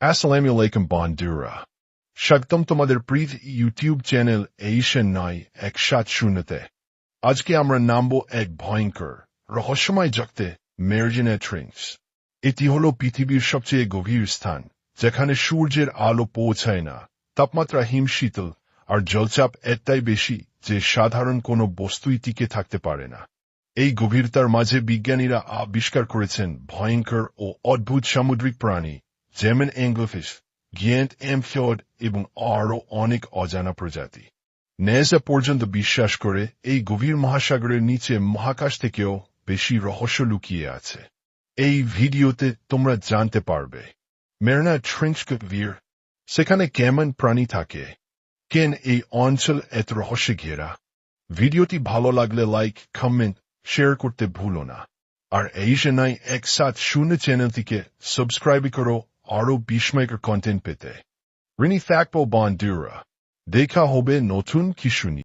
Assalamu alaikum বন্ধুরা স্বাগতম তোমাদের প্রিয় ইউটিউব চ্যানেল এশিয়ান নাই একসাথ শূন্যতে আজকে আমরা নামবো এক ভয়ঙ্কর রহস্যময় জগতে মেরজিনে ট্রিংস এটি হলো পৃথিবীর সবচেয়ে গভীর স্থান যেখানে সূর্যের আলো পৌঁছায় না তাপমাত্রা হিমশীতল আর জলচাপ এতটাই বেশি যে সাধারণ কোনো বস্তুই টিকে থাকতে পারে না এই গভীরতার মাঝে বিজ্ঞানীরা আবিষ্কার করেছেন ভয়ঙ্কর ও অদ্ভুত সামুদ্রিক প্রাণী যেমন অ্যাঙ্গলফিশ গিয়েন্ট এমফিয়ড এবং আরও অনেক অজানা প্রজাতি নেজা পর্যন্ত বিশ্বাস করে এই গভীর মহাসাগরের নিচে মহাকাশ থেকেও বেশি রহস্য লুকিয়ে আছে এই ভিডিওতে তোমরা জানতে পারবে মেরনা ট্রিংস্কভির সেখানে কেমন প্রাণী থাকে কেন এই অঞ্চল এত রহস্যে ঘেরা ভিডিওটি ভালো লাগলে লাইক কমেন্ট শেয়ার করতে ভুলো না আর এই যে নাই একসাথ শূন্য চ্যানেলটিকে সাবস্ক্রাইব করো আরও বিস্ময়কর কন্টেন্ট পেতে। রিনি থাকব বন্ধুরা দেখা হবে নতুন কি শুনি